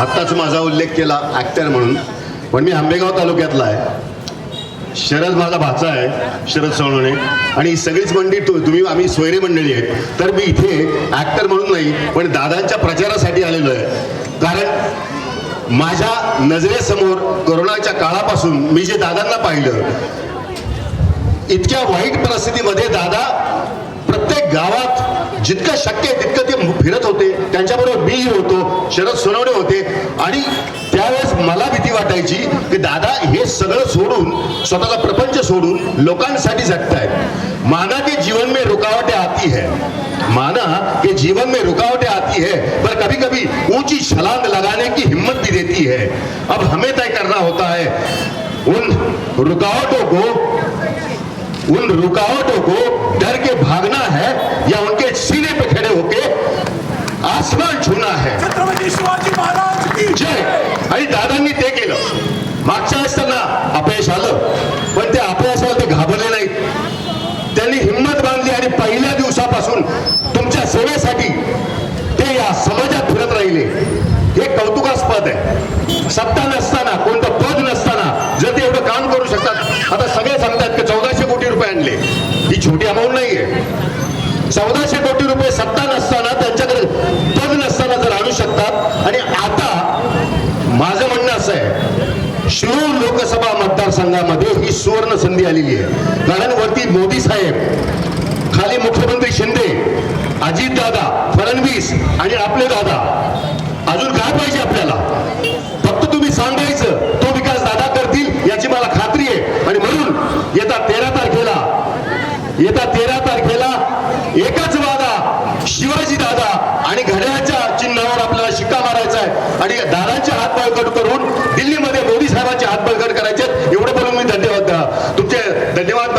आत्ताच माझा उल्लेख केला ॲक्टर म्हणून. पण मी आंबेगाव तालुक्यातला आहे. शरद माझा भाचा आहे शरद सोनवणे. आणि ही सगळीच मंडळी तु- तुम्ही आम्ही सोयरे मंडळी आहेत. तर मी इथे ॲक्टर म्हणून नाही पण दादांच्या प्रचारासाठी आलेलो आहे. कारण माझ्या नजरेसमोर कोरोनाच्या काळापासून मी जे दादांना पाहिलं इतक्या वाईट परिस्थितीमध्ये दादा प्रत्येक गावात जितकं शक्य आहे तितकं ते फिरत होते. त्यांच्याबरोबर मीही होतो शरद सोनवणे होते. आणि त्यावेळेस मला भीती वाटायची की दादा हे सगळं सोडून स्वतःचा प्रपंच सोडून लोकांसाठी जगतायत. माना के जीवन में रुकावटें आती है. माना के जीवन में रुकावटें आती है पर कभी कभी ऊंची छलांग लगाने की हिम्मत भी देती है। अब हमें तय करना होता है उन रुकावटों को उन रुकावटों को डर के भागना है या उनके सीने पे खड़े होके आसमान छूना है। छत्रपती शिवाजी महाराज की जय। आणि दादांनी ते केलं। मागच्या वेळेस त्यांना अपयश आलं पण ते अपयशाला ते घाबरले नाहीत. त्यांनी हिंमत बांधली आणि पहिल्या दिवसापासून तुमच्या सेवेसाठी ते या समाजात फिरत राहिले हे कौतुकास्पद आहे सत्ता नसताना कोणतं पद नसताना जर ते एवढं काम करू शकतात आता सगळे सांगतात की चौदाशे कोटी रुपये आणले ही छोटी अमाऊंट नाहीये. चौदाशे कोटी रुपये सत्ता नसताना त्यांच्याकडे पद नसताना जर आणू शकतात. आणि आता माझं म्हणणं असं आहे शिरूर लोकसभा मतदारसंघामध्ये ही सुवर्ण संधी आलेली आहे. कारण वरती मोदी साहेब खाली मुख्यमंत्री शिंदे अजितदादा फडणवीस आणि आपले दादा अजून काय पाहिजे आपल्याला फक्त तुम्ही सांगायचं तो विकास दादा करतील याची मला खात्री आहे आणि म्हणून येत्या तेरा तारखेला येत्या तेरा तारखेला एकच वादा शिवाजी दादा आणि घड्याच्या चिन्हावर आपल्याला शिक्का मारायचा आहे. आणि दादांचे हात बळकट करून दिल्लीमध्ये मोदी साहेबांचे हात बळकट करायचे एवढं बोलून मी धन्यवाद तुमचे धन्यवाद